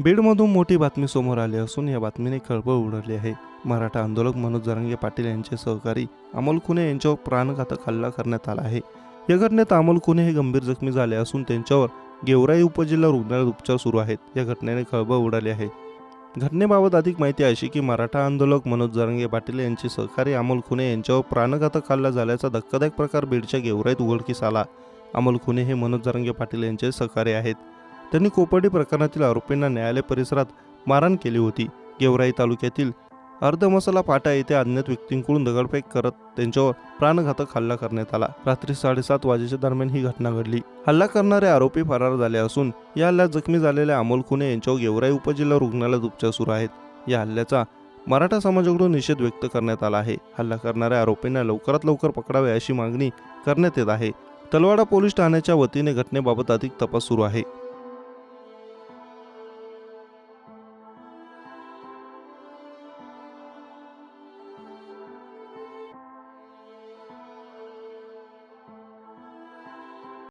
बीडमधून मोठी बातमी समोर आली असून या बातमीने खळबळ उडवली आहे. मराठा आंदोलक मनोज जरांगे पाटील यांचे सहकारी अमोल खुने यांच्यावर प्राणघातक हल्ला करण्यात आला आहे. या घटनेत अमोल खुने हे गंभीर जखमी झाले असून त्यांच्यावर गेवराई उपजिल्हा रुग्णालयात उपचार सुरू आहेत. या घटनेने खळबळ उडाली आहे. घटनेबाबत अधिक माहिती अशी की मराठा आंदोलक मनोज जरांगे पाटील यांचे सहकारी अमोल खुने यांच्यावर प्राणघातक हल्ला झाल्याचा धक्कादायक प्रकार बीडच्या गेवराईत उघडकीस आला. अमोल खुने हे मनोज जरांगे पाटील यांचे सहकारी आहेत. त्यांनी कोपर्डी प्रकरणातील आरोपींना न्यायालय परिसरात मारहाण केली होती. गेवराई तालुक्यातील अर्धमसाला फाटा येथे अज्ञात व्यक्तींकडून दगडफेक करत त्यांच्यावर प्राणघातक हल्ला करण्यात आला. रात्री साडेसात वाजेच्या दरम्यान ही घटना घडली. हल्ला करणारे आरोपी फरार झाले असून या हल्ल्यात जखमी झालेल्या अमोल खुने यांच्यावर गेवराई उपजिल्हा रुग्णालयात उपचार सुरू आहेत. या हल्ल्याचा मराठा समाजाकडून निषेध व्यक्त करण्यात आला आहे. हल्ला करणाऱ्या आरोपींना लवकरात लवकर पकडावे अशी मागणी करण्यात येत आहे. तलवाडा पोलीस ठाण्याच्या वतीने घटनेबाबत अधिक तपास सुरू आहे.